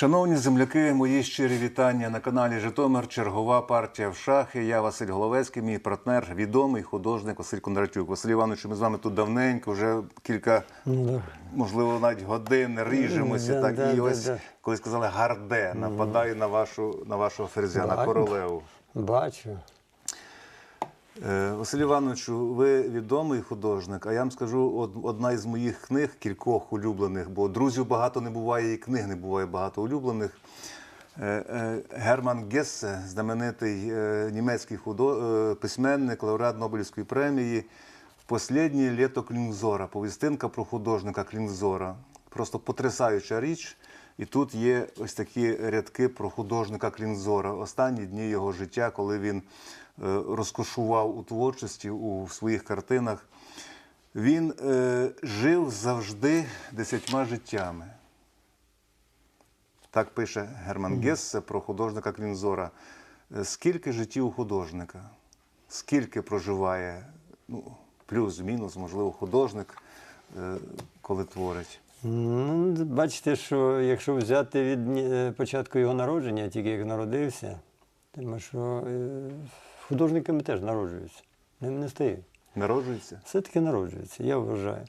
Шановні земляки, мої щирі вітання на каналі Житомир. Чергова партія в шахи. Я Василь Головецький, мій партнер, відомий художник Василь Кондратюк. Василь Іванович, ми з вами тут давненько, вже кілька, Ну, да. можливо, навіть годин ріжемося. Да, так да, і да, ось, да. коли сказали гарде, нападаю на вашу на вашого ферзя, на королеву. Бачу. Е, Василь Івановичу, ви відомий художник, а я вам скажу, одна із моїх книг, кількох улюблених, бо друзів багато не буває, і книг не буває багато улюблених. Е, е, Герман Гессе, знаменитий німецький худо... письменник, лауреат Нобелівської премії. Посліднє літо Клінзора, повістинка про художника Клінзора. Просто потрясаюча річ. І тут є ось такі рядки про художника Клінзора. Останні дні його життя, коли він е, розкошував у творчості у своїх картинах. Він е, жив завжди десятьма життями. Так пише Герман Гессе про художника Клінзора. Е, Скільки життів у художника? Скільки проживає, ну, плюс-мінус, можливо, художник, е, коли творить? Ну, бачите, що якщо взяти від е, початку його народження, тільки як народився, тому що е, художниками теж народжуються. Ним не стають. Народжується? Все-таки народжуються, я вважаю.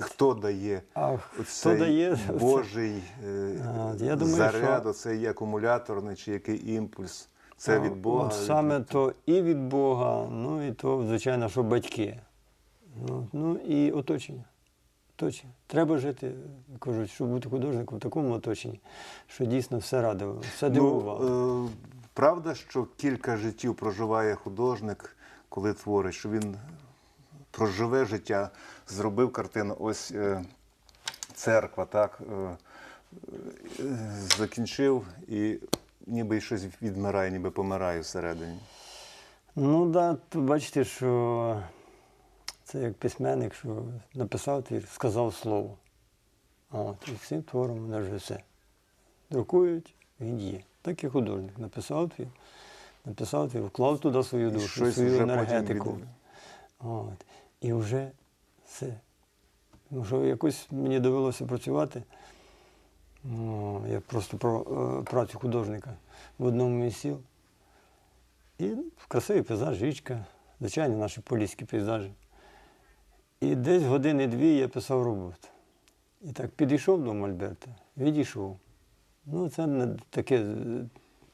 Хто дає А хто оцей дає? Божий е, А, я думаю, заряд, що- оцей акумуляторний чи який імпульс? Це від Бога? От від- саме то і від Бога, ну і то, звичайно, що батьки. Ну, ну і оточення. Оточення. Треба жити, кажуть, щоб бути художником в такому оточенні, що дійсно все радило, все дивувало. Ну, е, правда, що кілька життів проживає художник, коли творить, що він проживе життя, зробив картину. Ось е, церква, так, е, е, закінчив і ніби щось відмирає, ніби помирає всередині. Ну так, да, бачите, що це як письменник, що написав твір, сказав слово. От, і цим твором вони вже все. Друкують, він є. Так і художник. Написав твір, написав твір, вклав туди свою душу, свою енергетику. От. І вже все. Тому що якось мені довелося працювати. Ну, я просто про е, працю художника в одному із сіл. І ну, красивий пейзаж, річка, звичайно, наші поліські пейзажі. І десь години-дві я писав роботу. І так підійшов до Мольберта, відійшов. Ну, це таке е,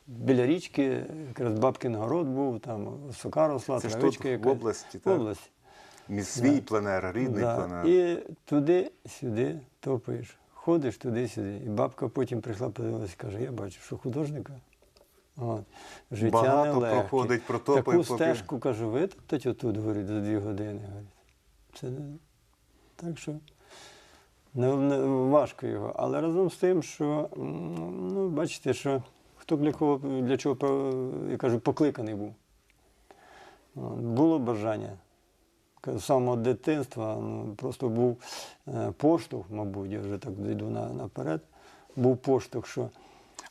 біля річки, якраз бабкин город був, там сока росла, Це ж травичка тут, в області, В так? області. Свій Да. пленер, рідний Да. пленер. І туди-сюди топаєш, ходиш туди-сюди. І бабка потім прийшла, подивилася, каже, я бачу, що художника. От. Життя Багато нелегке. проходить, протопає, Таку поки- стежку, кажу, витоптать отут, говорить, за дві години. Говорить. Це. Так що не, не, важко його. Але разом з тим, що ну, бачите, що хто для кого для чого я кажу, покликаний був. Було бажання. З самого дитинства ну, просто був е, поштовх, мабуть, я вже так йду наперед. Був поштовх, що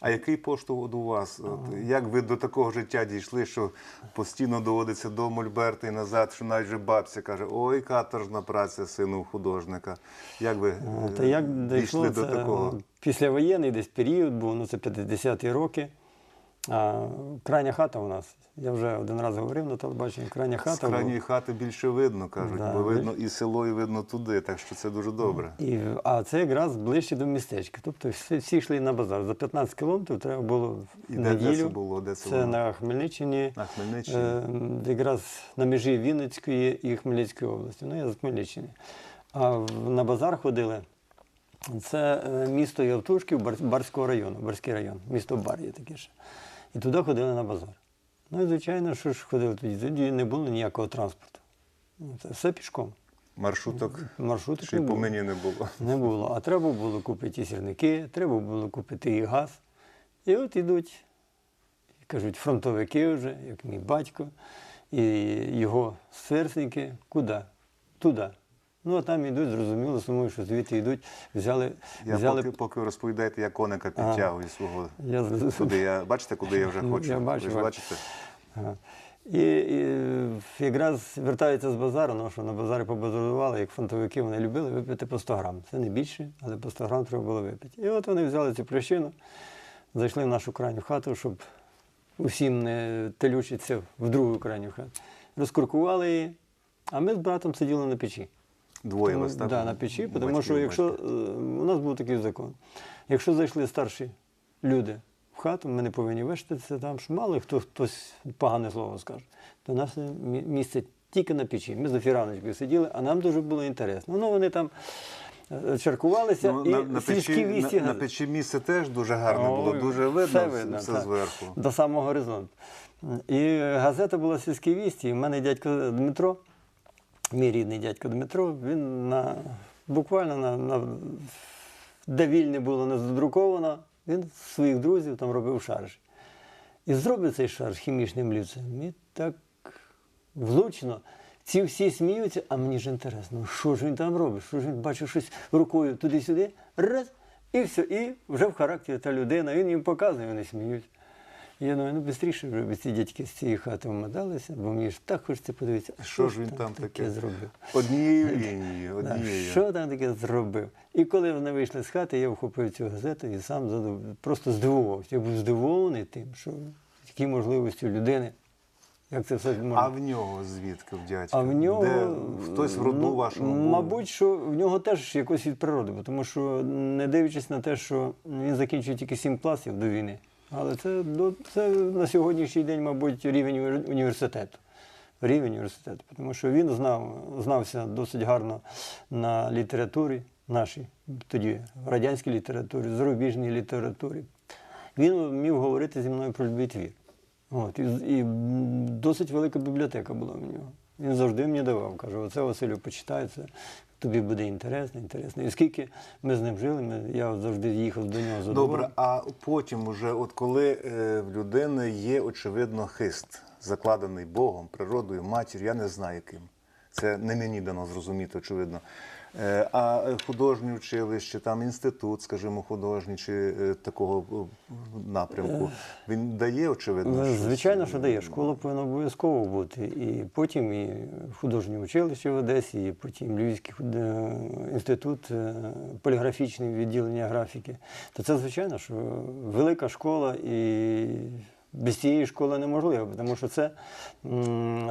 А який поштовх у вас? От, як ви до такого життя дійшли, що постійно доводиться до Мольберта і назад, що навіть вже бабця каже, ой, каторжна праця сину художника. Як ви е, Та як дійшли дійшло, до це такого? післявоєнний десь період був, ну це 50-ті роки. А, крайня хата у нас. Я вже один раз говорив на телебаченні, крайня З хата. крайньої була. хати більше видно, кажуть, Да, бо ви- видно і село, і видно туди, так що це дуже добре. І, а це якраз ближче до містечка. Тобто всі, всі йшли на базар. За 15 кілометрів треба було І де- неділю. де це було? Де це це було? на Хмельниччині. На Хмельниччині. Е, якраз на межі Вінницької і Хмельницької області. Ну, я з Хмельниччини. А на базар ходили. Це е, місто Явтушків Барського району, Барський район, місто Бар є таке ще. І туди ходили на базар. Ну і звичайно, що ж ходили тоді? Тоді не було ніякого транспорту. Ну, Це все пішком. Маршруток Маршруток ще й не по було. мені не було. Не було. А треба було купити і сірники, треба було купити і газ. І от ідуть, кажуть, фронтовики вже, як мій батько, і його сверстники. Куди? Туди. Ну, а там йдуть, зрозуміло, сумою, що звідти йдуть, взяли. Я взяли... поки, поки розповідаєте, я коника підтягую свого. Я. Туди я, бачите, куди я вже Ну, хочу? я бачу, ви ж бачите? Ага. І, і якраз вертаються з базару, ну що на базарі побазарували, як фронтовики вони любили випити по 100 грам. Це не більше, але по 100 грам треба було випити. І от вони взяли цю прищину, зайшли в нашу крайню хату, щоб усім не телючитися в другу крайню хату. Розкуркували її, а ми з братом сиділи на печі. Двоє вас так? да, на печі, тому що якщо батьки. е, у нас був такий закон, якщо зайшли старші люди в хату, ми не повинні виштатися там, що мало хто хтось погане слово скаже, то нас місце тільки на печі. Ми з Офіраночкою сиділи, а нам дуже було інтересно. Ну вони там е, чаркувалися Ну, і на, на, печі, вісті на, на печі місце теж дуже гарне було, дуже видно все все, видно, все так. зверху. До самого горизонту. І газета була «Сільські вісті. І в мене дядько Дмитро, мій рідний дядько Дмитро, він на, буквально на, на, де було не задруковано, він своїх друзів там робив шарж. І зробив цей шарж хімічним лівцем. І так влучно. Ці всі сміються, а мені ж інтересно, що ж він там робить? Що ж він бачив щось рукою туди-сюди, раз, і все, і вже в характері та людина, він їм показує, вони сміються. Я думаю, ну швидше вже ці дядьки з цієї хати вмадалися, бо мені ж так хочеться подивитися, а Що ж він там таке зробив. Однією лінією, однією. Що там таке зробив? І коли вони вийшли з хати, я вхопив цю газету і сам задов... просто здивувався. Я був здивований тим, що такі можливості у людини, як це все можна. А в нього звідки в дядька? А в нього Де? Хтось в роду ну, вашому був? Мабуть, що в нього теж якось від природи, тому що не дивлячись на те, що він закінчив тільки сім класів до війни. Але це, до- це на сьогоднішній день, мабуть, рівень університету. Рівень університету. Тому що він знав, знався досить гарно на літературі нашій, тоді радянській літературі, зарубіжній літературі. Він вмів говорити зі мною про любий твір. От, і, і досить велика бібліотека була в нього. Він завжди мені давав, каже, оце Василю, почитай, це тобі буде інтересно, інтересно. І скільки ми з ним жили, ми, я завжди їхав до нього задоволений. Добре, а потім, уже, от коли е, в людини є очевидно хист, закладений Богом, природою, матір'ю, я не знаю яким. Це не мені дано зрозуміти, очевидно. Е, а художнє училище, там інститут, скажімо, художній чи е, такого е, напрямку, він дає очевидно. Ну, щось? Звичайно, що дає. Школа повинна обов'язково бути. І потім і художнє училище в Одесі, і потім Львівський худ- інститут поліграфічний відділення графіки. То це звичайно, що велика школа і. Без цієї школи неможливо, тому що це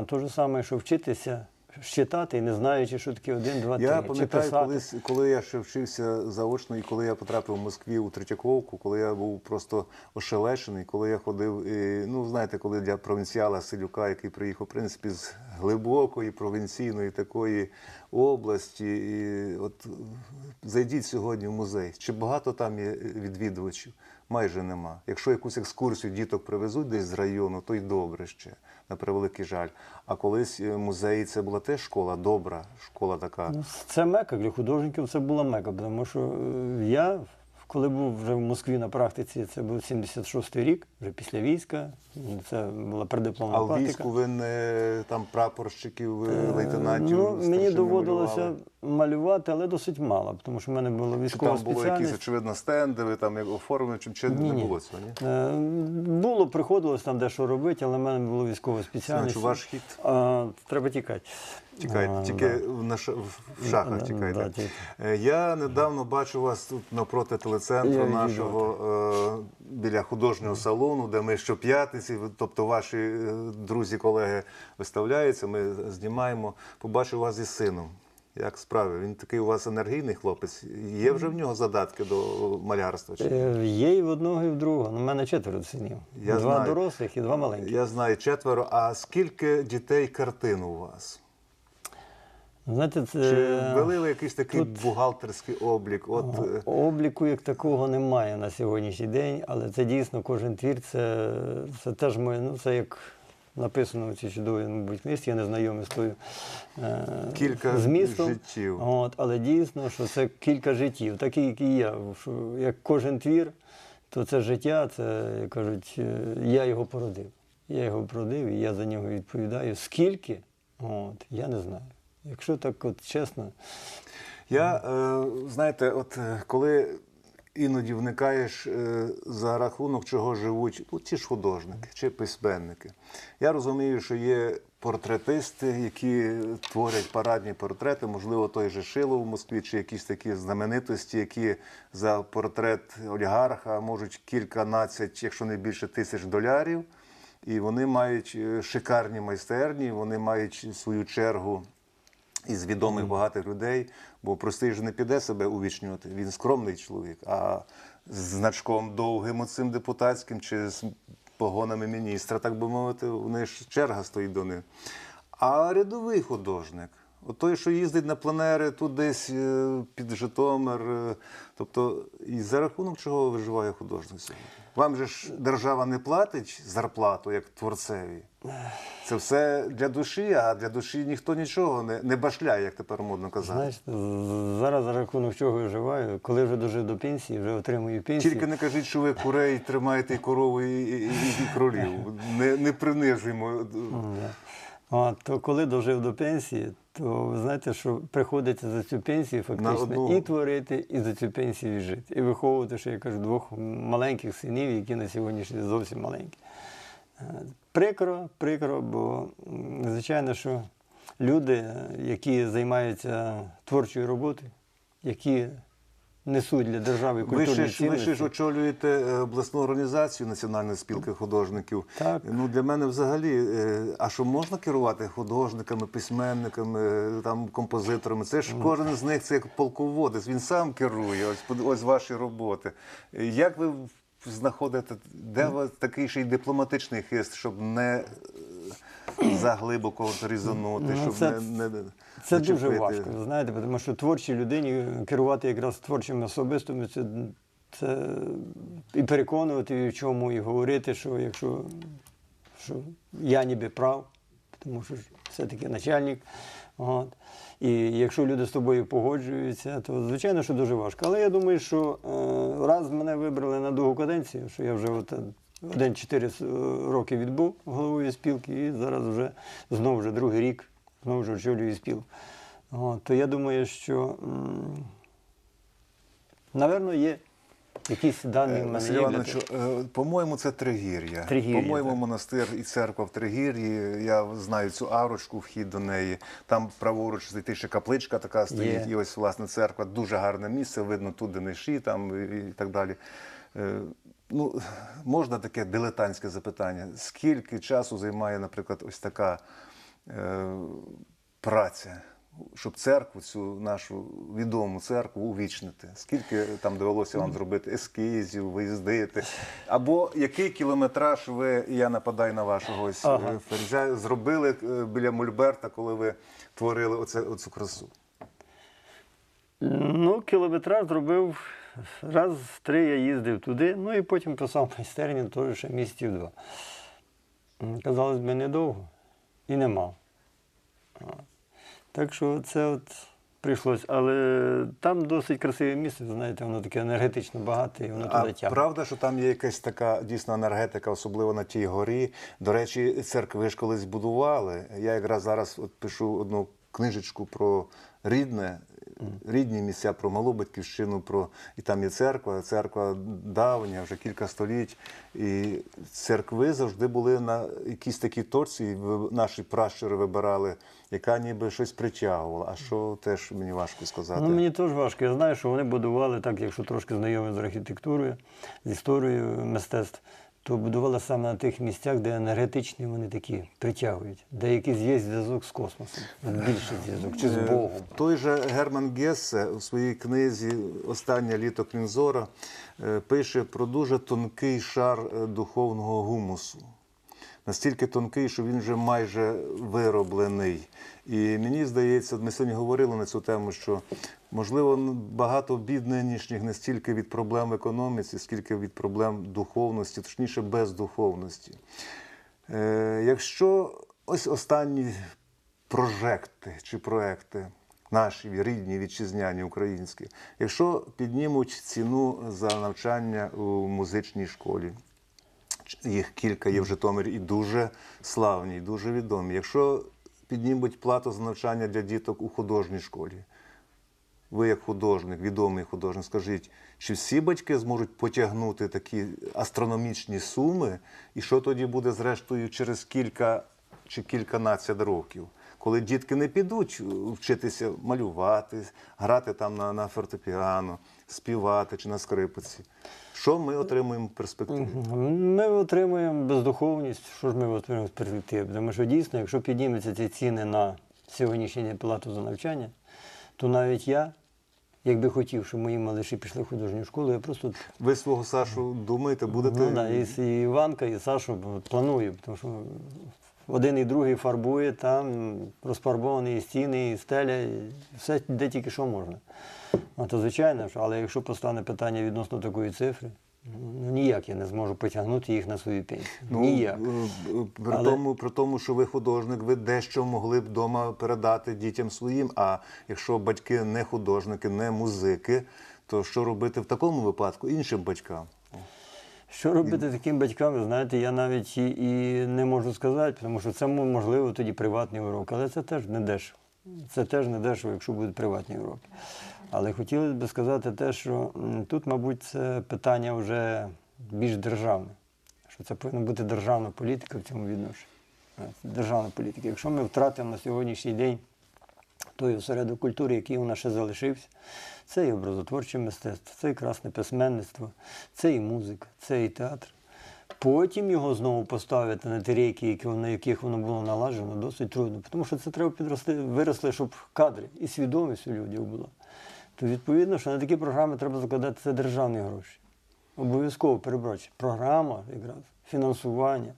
те ж саме, що вчитися читати, і не знаючи, що таке один, два, три. Я пам'ятаю, колись, коли я ще вчився заочно, і коли я потрапив в Москві у Третьяковку, коли я був просто ошелешений, коли я ходив, і, ну знаєте, коли для провінціала Селюка, який приїхав, в принципі, з глибокої провінційної такої області, і от зайдіть сьогодні в музей. Чи багато там є відвідувачів? Майже нема. Якщо якусь екскурсію діток привезуть десь з району, то й добре ще, на превеликий жаль. А колись е, музеї це була теж школа, добра школа така. Ну, Це мека для художників, це була мека, тому що е, я, коли був вже в Москві на практиці, це був 76-й рік, вже після війська, це була преддипломна А в практика. війську ви не там прапорщиків, е, лейтенантів? Ну, мені старшин доводилося малювали? малювати, але досить мало, тому що в мене була Чи військова там було якісь, спеціальність. очевидно, стенди, ви там як оформлені, чи, чи не Ні-ні. було цього, ні? Е, Було, приходилось там дещо робити, але в мене була військова спеціальність. Значить, ваш хід. А, треба тікати. Тікайте, А, тільки да. в, шахах Да, тікайте. да, тільки. Е, Я недавно бачив вас тут напроти телецентру Я нашого е, біля художнього салону, де ми щоп'ятниці, тобто ваші е, друзі, колеги виставляються, ми знімаємо. Побачив вас зі сином. Як справи? Він такий у вас енергійний хлопець. Є вже в нього задатки до малярства? Чи? Е, Є і в одного, і в другого. У мене четверо синів. Я два знаю. дорослих і два маленьких. Я знаю четверо. А скільки дітей картин у вас? Знаєте, це Чи вели ви якийсь такий тут- бухгалтерський облік? От е, обліку як такого немає на сьогоднішній день, але це дійсно кожен твір, це, це теж моє, ну це як написано в цій чудовій, мабуть, книжці, я не знайомий з тою е, Кілька змістом. життів. От, але дійсно, що це кілька життів, такі, як і я. Що як кожен твір, то це життя, це як кажуть, е, я його породив. Я його породив і я за нього відповідаю. Скільки? От, я не знаю. Якщо так от чесно, Я, е, знаєте, от е, коли іноді вникаєш, е, за рахунок чого живуть ну, ті ж художники чи письменники. Я розумію, що є портретисти, які творять парадні портрети, можливо, той же Шилов в Москві, чи якісь такі знаменитості, які за портрет олігарха можуть кільканадцять, якщо не більше тисяч долярів. І вони мають шикарні майстерні, вони мають свою чергу із відомих багатих людей, бо простий ж не піде себе увічнювати. Він скромний чоловік, а з значком довгим оцим депутатським чи з погонами міністра, так би мовити, вони ж черга стоїть до них. А рядовий художник, от той, що їздить на пленери тут десь е, під Житомир, е, тобто і за рахунок чого виживає художник сьогодні? Вам же ж держава не платить зарплату як творцеві. Це все для душі, а для душі ніхто нічого не, не башляє, як тепер модно казати. Знаєш, зараз за рахунок чого я вживаю, коли вже дожив до пенсії, вже отримую пенсію. Тільки не кажіть, що ви курей тримаєте і корову, і, і, і, і кролів. Не, не принижуємо. А, то коли дожив до пенсії, то ви знаєте, що приходиться за цю пенсію фактично і творити, і за цю пенсію і жити. І виховувати, що я кажу, двох маленьких синів, які на сьогоднішній зовсім маленькі. Е, Прикро, прикро, бо звичайно, що люди, які займаються творчою роботою, які несуть для держави Ви культурні ще, ж, ви цінності. ще ж очолюєте е, обласну організацію Національної спілки художників. Так. Ну, для мене взагалі, е, а що можна керувати художниками, письменниками, е, там, композиторами? Це ж кожен з них це як полководець, він сам керує. Ось, ось ваші роботи. Як ви знаходите, де у вас такий ще й дипломатичний хист, щоб не заглибоко різанути, Ну, щоб це- не, не Це дуже зачепити? важко, ви знаєте, тому що творчій людині керувати якраз творчими особистими, це, це і переконувати її в чому, і говорити, що якщо що я ніби прав, тому що все-таки начальник. От. І якщо люди з тобою погоджуються, то звичайно, що дуже важко. Але я думаю, що е, раз мене вибрали на другу каденцію, що я вже от, е, один-чотири роки відбув головою спілки, і зараз вже знову вже другий рік знову ж очолюю спілку. От, то я думаю, що м, напевно є якісь дані в мене. Василь є для Іванович, того. е, по-моєму, це Тригір'я. Тригір'я, По-моєму, так. монастир і церква в Тригір'ї. Я знаю цю арочку, вхід до неї. Там праворуч зайти ще капличка така стоїть, Є. і ось власне церква. Дуже гарне місце, видно тут дениші там і, і так далі. Е, Ну, можна таке дилетантське запитання. Скільки часу займає, наприклад, ось така праця, щоб церкву, цю нашу відому церкву увічнити? Скільки там довелося вам зробити ескізів, виїздити? Або який кілометраж ви, я нападаю на вашого ось Ага. е, ферзя, зробили е, біля Мольберта, коли ви творили оце, оцю красу? Ну, кілометраж зробив раз три я їздив туди, ну і потім писав майстерню теж ще місяців два. Казалось би, недовго і не мав. Так що це от прийшлось. Але там досить красиве місце, ви знаєте, воно таке енергетично багате, і воно туди тягне. правда, що там є якась така дійсно енергетика, особливо на тій горі. До речі, церкви ж колись будували. Я якраз зараз от пишу одну книжечку про рідне, рідні місця, про малу батьківщину, про і там є церква. Церква давня, вже кілька століть. І церкви завжди були на якійсь такій точці, і наші пращури вибирали, яка ніби щось притягувала. А що теж мені важко сказати. Ну, мені теж важко. Я знаю, що вони будували, так, якщо трошки знайомі з архітектурою, з історією мистецтв, то будували саме на тих місцях, де енергетичні вони такі притягують, де якийсь є зв'язок з космосом, більший зв'язок, чи з Е, Богом. Той же Герман Гессе у своїй книзі Останнє літо Клінзора е, пише про дуже тонкий шар е, духовного гумусу. Настільки тонкий, що він вже майже вироблений. І мені здається, ми сьогодні говорили на цю тему, що можливо ну, багато бід нинішніх не стільки від проблем економіці, скільки від проблем духовності, точніше бездуховності. Е, якщо ось останні прожекти чи проекти, наші рідні, вітчизняні, українські, якщо піднімуть ціну за навчання у музичній школі, їх кілька є в Житомирі і дуже славні, і дуже відомі. Якщо піднімуть плату за навчання для діток у художній школі, ви як художник, відомий художник, скажіть, чи всі батьки зможуть потягнути такі астрономічні суми, і що тоді буде зрештою через кілька чи кільканадцять років? Коли дітки не підуть вчитися малювати, грати там на, на фортепіано, співати чи на скрипиці, що ми отримуємо в перспективі? Ми отримуємо бездуховність. Що ж ми отримуємо з перспективи? Тому що дійсно, якщо піднімуться ці ціни на сьогоднішній день плату за навчання, то навіть я, якби хотів, щоб мої малиші пішли в художню школу, я просто Ви свого Сашу думаєте, будете ну, да, і, і Іванка, і Сашу бо планую, тому що один і другий фарбує там, розфарбовані і стіни, і стеля, і все де тільки що можна. Ну, то звичайно, але якщо постане питання відносно такої цифри, ну ніяк я не зможу потягнути їх на свою пенсію. ніяк. е, е, При, Але- тому, при тому, що ви художник, ви дещо могли б вдома передати дітям своїм. А якщо батьки не художники, не музики, то що робити в такому випадку іншим батькам? Що робити таким батькам, ви знаєте, я навіть і, і не можу сказати, тому що це можливо тоді приватний урок, але це теж не дешево. Це теж не дешево, якщо будуть приватні уроки. Але хотілося б сказати те, що тут, мабуть, це питання вже більш державне, що це повинна бути державна політика в цьому відношенні. Е, Державна політика. Якщо ми втратимо на сьогоднішній день той осередок культури, який у нас ще залишився. Це і образотворче мистецтво, це і красне письменництво, це і музика, це і театр. Потім його знову поставити на ті рейки, на яких воно було налажено, досить трудно. Тому що це треба підрости, виросли, щоб кадри і свідомість у людей була. То відповідно, що на такі програми треба закладати це державні гроші. Обов'язково перебрати. Програма якраз, фінансування,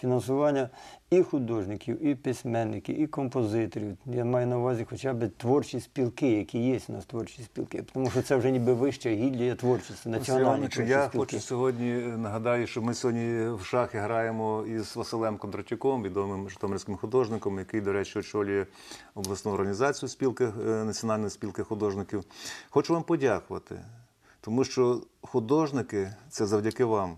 фінансування і художників, і письменників, і композиторів. Я маю на увазі хоча б творчі спілки, які є у нас творчі спілки. Тому що це вже ніби вища гілля творчості, національні Івановичу, творчі я спілки. хочу сьогодні е, нагадаю, що ми сьогодні в шахи граємо із Василем Кондратюком, відомим житомирським художником, який, до речі, очолює обласну організацію спілки е, національної спілки художників. Хочу вам подякувати, тому що художники це завдяки вам.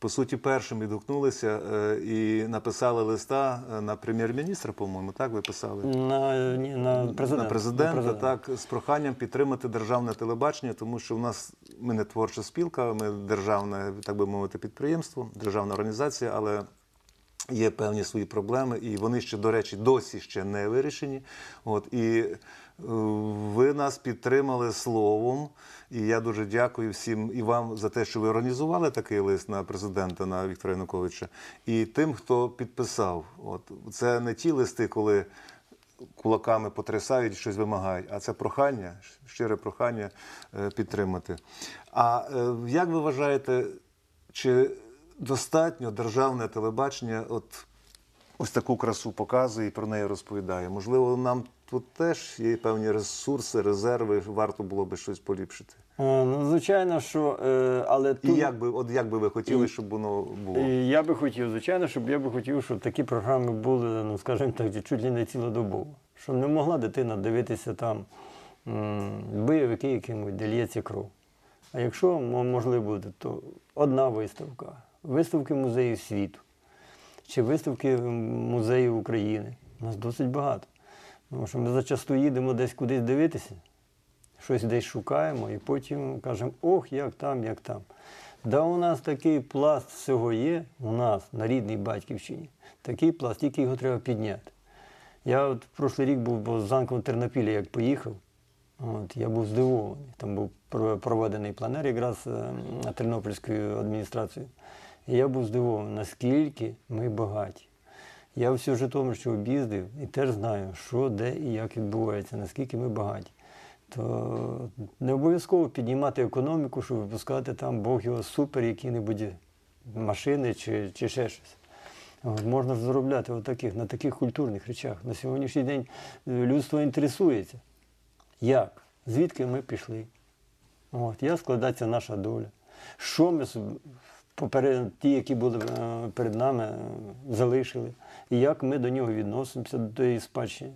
По суті, першим відгукнулися е, і написали листа е, на прем'єр-міністра, по-моєму, так ви писали? На, ні, на президента. на президента, на президента. так з проханням підтримати державне телебачення, тому що в нас ми не творча спілка, ми державне, так би мовити, підприємство, державна організація, але є певні свої проблеми, і вони ще, до речі, досі ще не вирішені. От і е, ви нас підтримали словом. І я дуже дякую всім і вам за те, що ви організували такий лист на президента на Віктора Януковича, і тим, хто підписав. От це не ті листи, коли кулаками потрясають, щось вимагають, а це прохання, щире прохання е, підтримати. А е, як ви вважаєте, чи достатньо державне телебачення от ось таку красу показує і про неї розповідає? Можливо, нам тут теж є певні ресурси, резерви, варто було би щось поліпшити. Е, Ну, звичайно, що. е, Але І як би, от як би ви хотіли, щоб воно було? І я би хотів, звичайно, щоб я би хотів, щоб такі програми були, ну скажімо так, чуть ли не цілодобово. Щоб не могла дитина дивитися там бойовики, якимось, де лється кров. А якщо можливо буде, то одна виставка, виставки музеїв світу чи виставки музеїв України. У нас досить багато. Тому що ми зачасту їдемо десь кудись дивитися, щось десь шукаємо і потім кажемо, ох, як там, як там. Да у нас такий пласт всього є, у нас на рідній батьківщині. Такий пласт, тільки його треба підняти. Я от прошлий рік був з Занком Тернопілля, як поїхав, от, я був здивований. Там був проведений планер якраз е, Тернопільською адміністрацією. І я був здивований, наскільки ми багаті. Я всю Житомирщину об'їздив і теж знаю, що, де і як відбувається, наскільки ми багаті. То не обов'язково піднімати економіку, щоб випускати там Бог його супер, які-небудь машини чи, чи ще щось. Можна заробляти от таких, на таких культурних речах. На сьогоднішній день е, людство інтересується. Як? Звідки ми пішли? От, як складається наша доля? Що ми поперед, ті, які були е, перед нами, е, залишили, і як ми до нього відносимося, до тієї спадщини?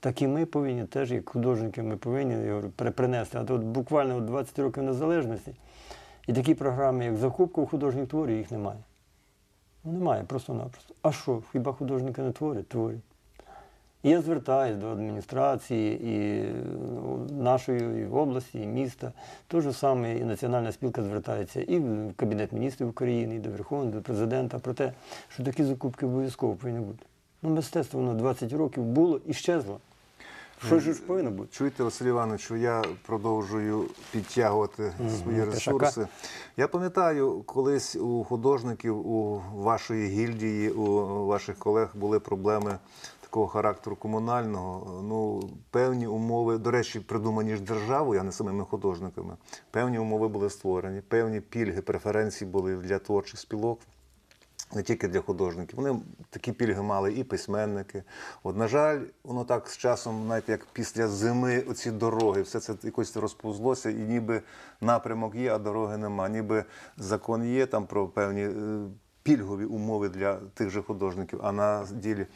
Так і ми повинні теж, як художники, ми повинні при- принести. А то буквально от 20 років незалежності, і такі програми, як закупка художніх творів, їх немає. Ну, немає, просто-напросто. А що? Хіба художники не творять? Творять. І я звертаюся до адміністрації і нашої і області, і міста. Те ж саме і Національна спілка звертається і в Кабінет міністрів України, і до Верховного, до президента про те, що такі закупки обов'язково повинні бути. Ну, мистецтво воно 20 років було і щезло. Що ж повинно бути? Чуєте, Василь Івановичу, я продовжую підтягувати свої пішака. ресурси. Я пам'ятаю, колись у художників, у вашої гільдії, у ваших колег були проблеми такого характеру комунального. Ну, певні умови, до речі, придумані ж державою, а не самими художниками. Певні умови були створені, певні пільги, преференції були для творчих спілок. Не тільки для художників. Вони такі пільги мали і письменники. От, на жаль, воно так з часом, знаєте, як після зими, оці дороги, все це якось розповзлося, і ніби напрямок є, а дороги нема. Ніби закон є там про певні е, пільгові умови для тих же художників, а на ділі.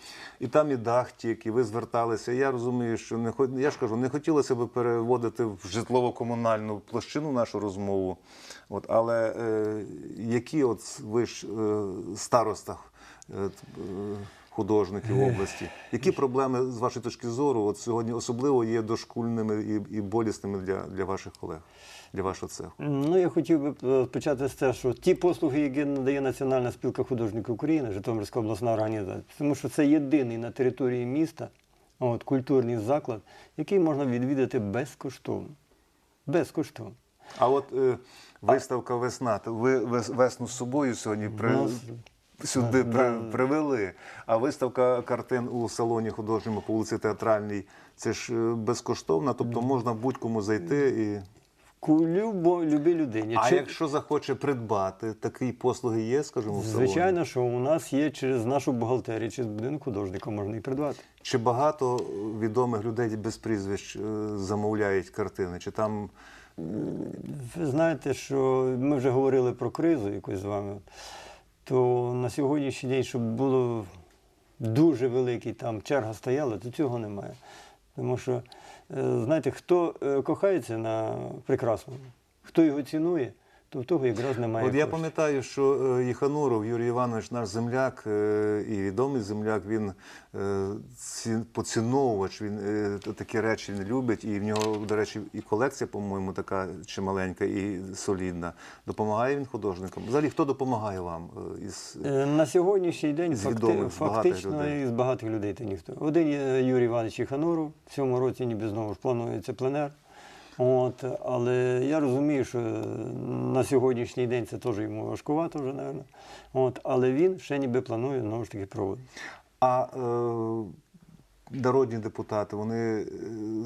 І там і дах тік, і ви зверталися. Я розумію, що не я ж кажу, не хотілося б переводити в житлово-комунальну площину нашу розмову. От, але е, які от ви ж е, староста е, художників області, які проблеми з вашої точки зору от сьогодні особливо є дошкульними і, і болісними для, для ваших колег, для вашого цеху? Ну, я хотів би е, почати з те, що ті послуги, які надає Національна спілка художників України, Житомирська обласна організація, тому що це єдиний на території міста от, культурний заклад, який можна відвідати безкоштовно. Безкоштовно. А от е, виставка весна, то ви вес- весну з собою сьогодні при, сюди да, при, привели. А виставка картин у салоні художньому по вулиці Театральній це ж е, безкоштовна, тобто можна будь-кому зайти і. Любо, любій людині. А Чи- якщо захоче придбати, такі послуги є, скажімо, в салоні? Звичайно, що у нас є через нашу бухгалтерію, через будинок художника можна і придбати. Чи багато відомих людей без прізвищ е, замовляють картини? Чи там Ви знаєте, що ми вже говорили про кризу якусь з вами, то на сьогоднішній день, щоб було дуже великий там черга стояла, то цього немає. Тому що, знаєте, хто е, кохається на прекрасному, хто його цінує, то в того якраз немає. От я коштів. пам'ятаю, що е, Єхануров Юрій Іванович, наш земляк е, і відомий земляк, він е, поціновувач, він такі речі не любить. І в нього, до речі, і колекція, по-моєму, така чималенька і солідна. Допомагає він художникам? Взагалі, хто допомагає вам із На сьогоднішній день З відомих, з багатих фактично людей. із багатих людей то ніхто. Один є Юрій Іванович Іхануров, в цьому році ніби знову ж планується пленер. От, але я розумію, що на сьогоднішній день це теж йому важкувато вже, мабуть. От, але він ще ніби планує знову ж таки проводити. А е, народні депутати, вони е,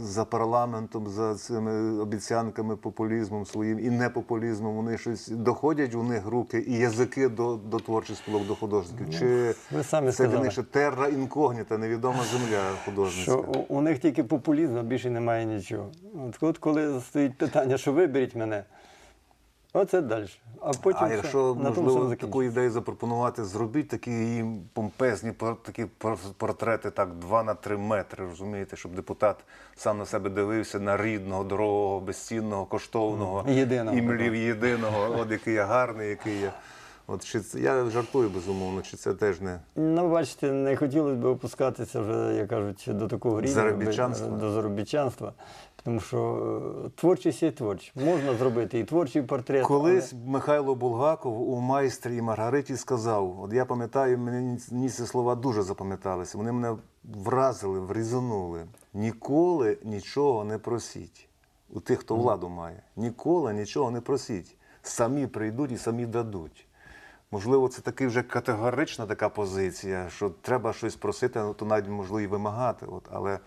за парламентом, за цими обіцянками, популізмом своїм і непопулізмом, вони щось доходять у них руки і язики до, до творчих спілок, до художників. Чи Ну, ви самі це сказали. ще терра інкогніта, невідома земля художницька? Що у, у них тільки популізм, більше немає нічого. От коли стоїть питання, що виберіть мене, оце далі. А потім а все, якщо все можливо таку ідею запропонувати, зробіть такі їм помпезні такі портрети, так 2 на 3 метри, розумієте, щоб депутат сам на себе дивився на рідного, дорогого, безцінного, коштовного Ну, єдиного, і млів так. єдиного, от який я гарний, який я. От чи це я жартую безумовно, чи це теж не Ну, бачите, не хотілося б опускатися вже, як кажуть, до такого рівня Заробітчанства. до заробітчанства. Тому що е, творчість є творчість. Можна зробити і творчий портрет. Колись Михайло Булгаков у майстрі і Маргариті сказав: от я пам'ятаю, мені ці слова дуже запам'яталися. Вони мене вразили, врізанули. Ніколи нічого не просіть. У тих, хто владу має. Ніколи нічого не просіть. Самі прийдуть і самі дадуть. Можливо, це таки вже категорична така позиція, що треба щось просити, ну, то навіть можливо і вимагати. От, але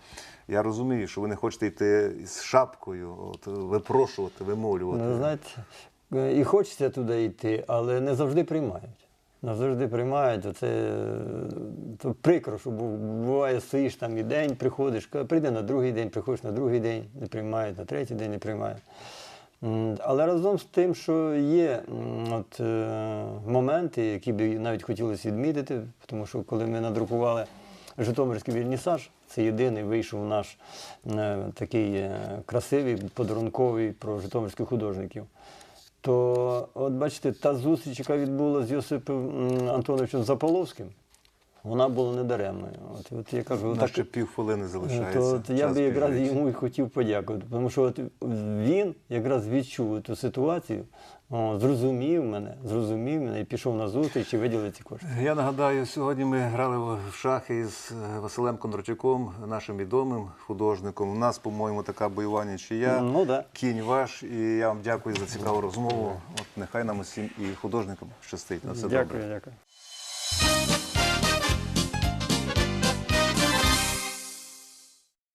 я розумію, що ви не хочете йти з шапкою, от, випрошувати, вимолювати. ну, знаєте, і хочеться туди йти, але не завжди приймають. Не завжди приймають. Оце то прикро, що буває, стоїш там і день, приходиш, прийде на другий день, приходиш на другий день, не приймають, на третій день не приймають. Але разом з тим, що є от, е, моменти, які б навіть хотілося відмітити, тому що коли ми надрукували Житомирський вільнісаж, це єдиний вийшов наш е, такий е, красивий, подарунковий про житомирських художників. То, от бачите, та зустріч, яка відбулася з Йосипом Антоновичем Заполовським, вона була недаремною. От, от я кажу, отак, нас ще півхвилини залишається. то от я би якраз біжить. йому і хотів подякувати, тому що от він якраз відчув ту ситуацію, о, зрозумів мене, зрозумів мене і пішов на зустріч і виділив ці кошти. Я нагадаю, сьогодні ми грали в шахи із е, Василем Кондрачуком, нашим відомим художником. У нас, по-моєму, така бойова нічия. Ну да. Кінь ваш. І я вам дякую за цікаву розмову. От нехай нам усім і художникам щастить. На все Дякую, добре. дякую.